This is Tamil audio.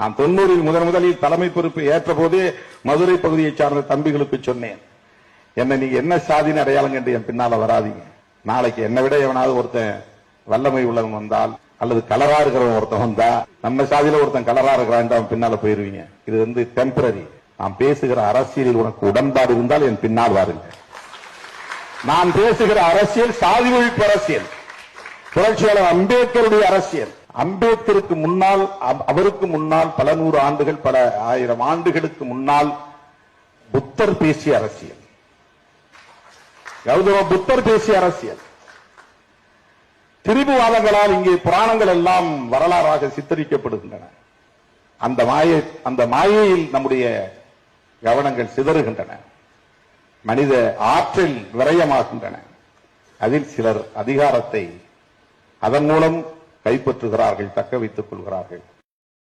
நான் தொண்ணூறில் முதன் முதலில் தலைமை பொறுப்பு ஏற்ற போதே மதுரை பகுதியை சார்ந்த தம்பிகளுக்கு சொன்னேன். என்ன நீங்க என்ன சாதின்னு அடையாளம் கண்டு என் பின்னால வராதீங்க. நாளைக்கு என்னை விட எவனாவது ஒருத்தன் வல்லமை உள்ளவன் வந்தால் அல்லது கலரா இருக்கிறவன் ஒருத்தன் வந்தா நம்ம சாதியில ஒருத்தன் கலரா இருக்கிறான் அவன் பின்னால போயிருவீங்க. இது வந்து டெம்பரரி நான் பேசுகிற அரசியலில் உனக்கு உடன்பாடு இருந்தால் என் பின்னால் வாருங்க. நான் பேசுகிற அரசியல் சாதி ஒழிப்பு அரசியல். புரட்சியாளர் அம்பேத்கருடைய அரசியல். அம்பேத்கருக்கு முன்னால் அவருக்கு முன்னால் பல நூறு ஆண்டுகள் பல ஆயிரம் ஆண்டுகளுக்கு முன்னால் புத்தர் பேசிய அரசியல். கௌதம புத்தர் பேசிய அரசியல். திரிபுவாதங்களால் இங்கே புராணங்கள் எல்லாம் வரலாறாக சித்தரிக்கப்படுகின்றன. அந்த மாயை அந்த மாயையில் நம்முடைய கவனங்கள் சிதறுகின்றன. மனித ஆற்றல் விரயமாகின்றன. அதில் சிலர் அதிகாரத்தை அதன் மூலம் கைப்பற்றுகிறார்கள் தக்க வைத்துக் கொள்கிறார்கள்.